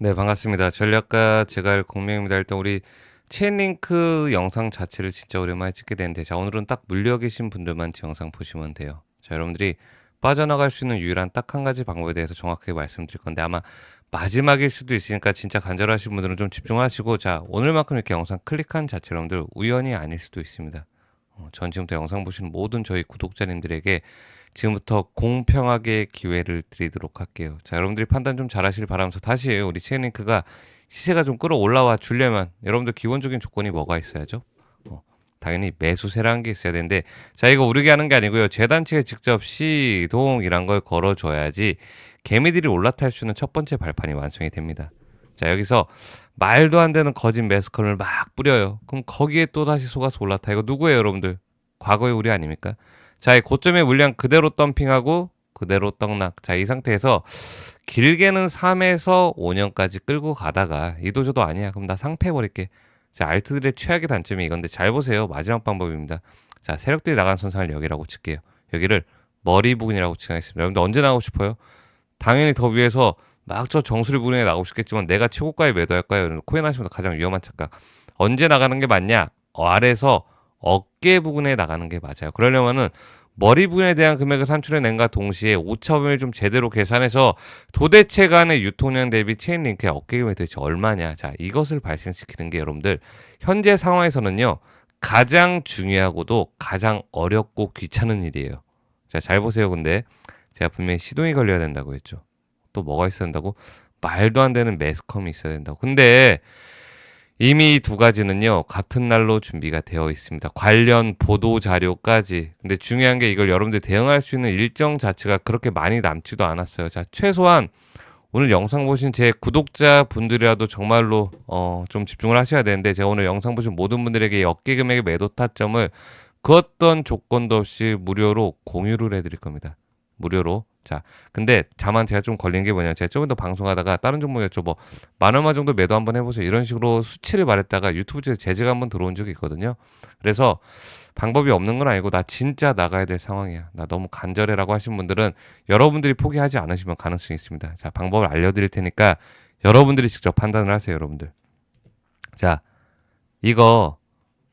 네, 반갑습니다. 전략가 제갈 공명입니다. 일단 우리 체인링크 영상 자체를 진짜 오랜만에 찍게 되는데, 자, 오늘은 딱 물려 계신 분들만 제 영상 보시면 돼요. 자, 여러분들이 빠져나갈 수 있는 유일한 딱 한 가지 방법에 대해서 정확하게 말씀드릴 건데, 아마 마지막일 수도 있으니까 진짜 간절하신 분들은 좀 집중하시고, 자, 오늘만큼 이렇게 영상 클릭한 자체 여러분들 우연이 아닐 수도 있습니다. 어, 전 지금부터 영상 보시는 모든 저희 구독자님들에게 지금부터 공평하게 기회를 드리도록 할게요. 자, 여러분들이 판단 좀 잘하시길 바라면서 다시 우리 체인링크가 시세가 좀 끌어올라와 주려면 여러분들 기본적인 조건이 뭐가 있어야죠? 어, 당연히 매수세라는 게 있어야 되는데 자 이거 우리게 하는 게 아니고요. 재단체에 직접 시동이란 걸 걸어줘야지 개미들이 올라탈 수 있는 첫 번째 발판이 완성이 됩니다. 자 여기서 말도 안 되는 거짓 매스컴을 막 뿌려요. 그럼 거기에 또 다시 속아서 올라타. 이거 누구예요, 여러분들? 과거의 우리 아닙니까? 자, 이 고점의 물량 그대로 덤핑하고 그대로 떡락. 자, 이 상태에서 길게는 3에서 5년까지 끌고 가다가 이도저도 아니야. 그럼 나 상패해버릴게. 자, 알트들의 최악의 단점이 이건데 잘 보세요. 마지막 방법입니다. 자, 세력들이 나간 선상을 여기라고 칠게요. 여기를 머리 부근이라고 칭하겠습니다. 여러분들 언제 나가고 싶어요? 당연히 더 위에서 막 저 정수리 부근에 나가고 싶겠지만 내가 최고가에 매도할까요? 코인 하시면서 가장 위험한 착각. 언제 나가는 게 맞냐? 어, 아래서 어깨 부분에 나가는 게 맞아요. 그러려면은 머리 부분에 대한 금액을 산출해낸과 동시에 오차범위를 좀 제대로 계산해서 도대체 간의 유통량 대비 체인 링크의 어깨 금액이 도대체 얼마냐. 자, 이것을 발생시키는 게 여러분들 현재 상황에서는요. 가장 중요하고도 가장 어렵고 귀찮은 일이에요. 자, 잘 보세요. 근데 제가 분명히 시동이 걸려야 된다고 했죠. 또 뭐가 있어야 된다고? 말도 안 되는 매스컴이 있어야 된다고. 근데 이미 두 가지는요, 같은 날로 준비가 되어 있습니다. 관련 보도 자료까지. 근데 중요한 게 이걸 여러분들 대응할 수 있는 일정 자체가 그렇게 많이 남지도 않았어요. 자, 최소한 오늘 영상 보신 제 구독자 분들이라도 정말로 어, 좀 집중을 하셔야 되는데 제가 오늘 영상 보신 모든 분들에게 어깨 금액의 매도 타점을 그 어떤 조건도 없이 무료로 공유를 해드릴 겁니다. 무료로. 자, 근데 다만 제가 좀 걸린 게 뭐냐. 제가 조금 더 방송하다가 다른 종목이었죠. 뭐, 만 원만 정도 매도 한번 해보세요. 이런 식으로 수치를 말했다가 유튜브 쪽에 제재가 한번 들어온 적이 있거든요. 그래서 방법이 없는 건 아니고, 나 진짜 나가야 될 상황이야. 나 너무 간절해라고 하신 분들은 여러분들이 포기하지 않으시면 가능성이 있습니다. 자, 방법을 알려드릴 테니까 여러분들이 직접 판단을 하세요, 여러분들. 자, 이거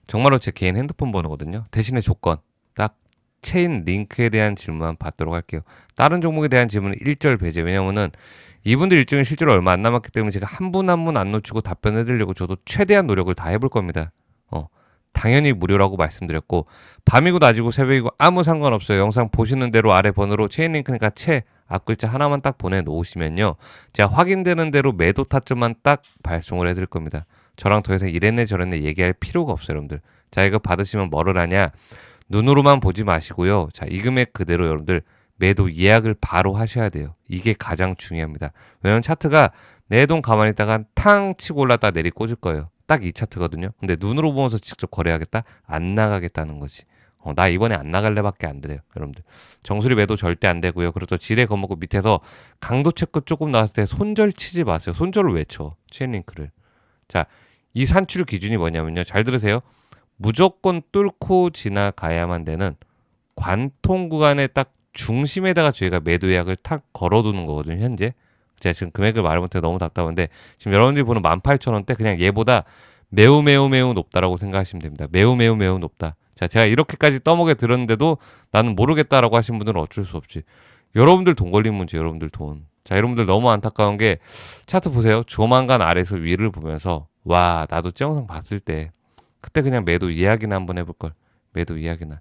정말로 제 개인 핸드폰 번호거든요. 대신에 조건. 딱 체인 링크에 대한 질문 받도록 할게요. 다른 종목에 대한 질문은 1절 배제. 왜냐면은 이분들 일정이 실제로 얼마 안 남았기 때문에 제가 한 분 한 분 안 놓치고 답변해 드리려고 저도 최대한 노력을 다 해볼 겁니다. 어. 당연히 무료라고 말씀드렸고 밤이고 낮이고 새벽이고 아무 상관없어요. 영상 보시는 대로 아래 번호로 체인 링크니까 채 앞글자 하나만 딱 보내놓으시면요. 제가 확인되는 대로 매도 타점만 딱 발송을 해드릴 겁니다. 저랑 더 이상 이랬네 저랬네 얘기할 필요가 없어요, 여러분들. 자, 이거 받으시면 뭐를 하냐? 눈으로만 보지 마시고요. 자, 이 금액 그대로 여러분들 매도 예약을 바로 하셔야 돼요. 이게 가장 중요합니다. 왜냐면 차트가 내 돈 가만히 있다가 탕 치고 올랐다 내리 꽂을 거예요. 딱 이 차트거든요. 근데 눈으로 보면서 직접 거래하겠다? 안 나가겠다는 거지. 어, 나 이번에 안 나갈래밖에 안 돼요, 여러분들. 정수리 매도 절대 안 되고요. 그리고 지뢰 겁먹고 밑에서 강도 체크 조금 나왔을 때 손절 치지 마세요. 손절을 외쳐. 체인링크를. 자, 이 산출 기준이 뭐냐면요. 잘 들으세요. 무조건 뚫고 지나가야만 되는 관통 구간의 딱 중심에다가 저희가 매도 예약을 탁 걸어두는 거거든요, 현재. 제가 지금 금액을 말을 못해 너무 답답한데 지금 여러분들이 보는 18,000원대 그냥 얘보다 매우 매우 매우 높다라고 생각하시면 됩니다. 매우 매우 매우 높다. 자, 제가 이렇게까지 떠먹여 들었는데도 나는 모르겠다라고 하신 분들은 어쩔 수 없지. 여러분들 돈 걸린 문제, 여러분들 돈. 자, 여러분들 너무 안타까운 게 차트 보세요. 조만간 아래서 위를 보면서 와, 나도 찌영상 봤을 때 그때 그냥 매도 예약이나 한번 해볼 걸. 매도 예약이나.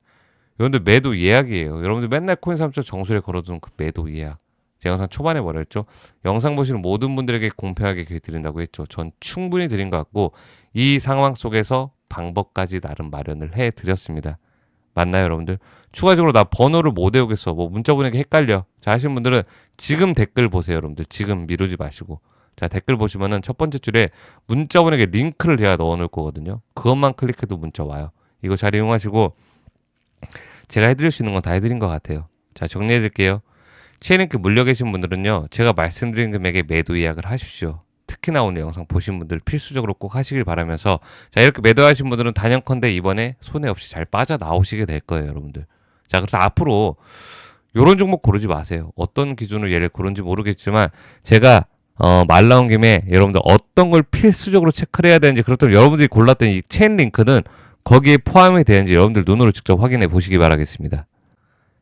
여러분들 매도 예약이에요. 여러분들 맨날 코인 삼초 정수에 걸어두는 그 매도 예약. 제 영상 초반에 뭐라 했죠? 영상 보시는 모든 분들에게 공평하게 기회 드린다고 했죠. 전 충분히 드린 것 같고 이 상황 속에서 방법까지 나름 마련을 해 드렸습니다. 맞나요, 여러분들? 추가적으로 나 번호를 못 외우겠어. 뭐 문자 보내기 헷갈려. 자, 하신 분들은 지금 댓글 보세요, 여러분들. 지금 미루지 마시고. 자, 댓글 보시면은 첫 번째 줄에 문자 보내기 링크를 제가 넣어 놓을 거거든요. 그것만 클릭해도 문자 와요. 이거 잘 이용하시고 제가 해드릴 수 있는 건 다 해드린 것 같아요. 자, 정리해 드릴게요. 체인링크 물려 계신 분들은요, 제가 말씀드린 금액에 매도 예약을 하십시오. 특히나 오늘 영상 보신 분들 필수적으로 꼭 하시길 바라면서 자 이렇게 매도하신 분들은 단연컨대 이번에 손해 없이 잘 빠져 나오시게 될 거예요 여러분들 자 그래서 앞으로 요런 종목 고르지 마세요 어떤 기준으로 얘를 고른지 모르겠지만 제가 어, 말 나온 김에 여러분들 어떤 걸 필수적으로 체크를 해야 되는지 그렇다면 여러분들이 골랐던 이 체인 링크는 거기에 포함이 되는지 여러분들 눈으로 직접 확인해 보시기 바라겠습니다.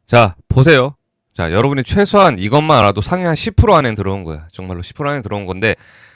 자, 보세요. 자, 여러분이 최소한 이것만 알아도 상위 한 10% 안에 들어온 거야. 정말로 10% 안에 들어온 건데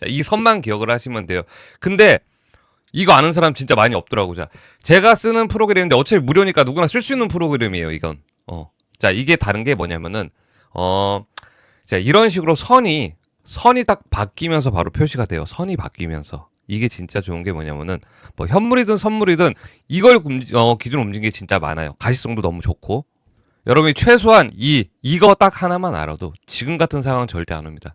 자, 이 선만 기억을 하시면 돼요. 근데 이거 아는 사람 진짜 많이 없더라고. 자, 제가 쓰는 프로그램인데 어차피 무료니까 누구나 쓸 수 있는 프로그램이에요. 이건. 어. 자, 이게 다른 게 뭐냐면은 어, 자, 이런 식으로 선이 선이 딱 바뀌면서 바로 표시가 돼요. 선이 바뀌면서. 이게 진짜 좋은 게 뭐냐면은 뭐 현물이든 선물이든 이걸 움직, 어, 기준 움직이는 게 진짜 많아요. 가시성도 너무 좋고 여러분이 최소한 이 이거 딱 하나만 알아도 지금 같은 상황 절대 안 옵니다.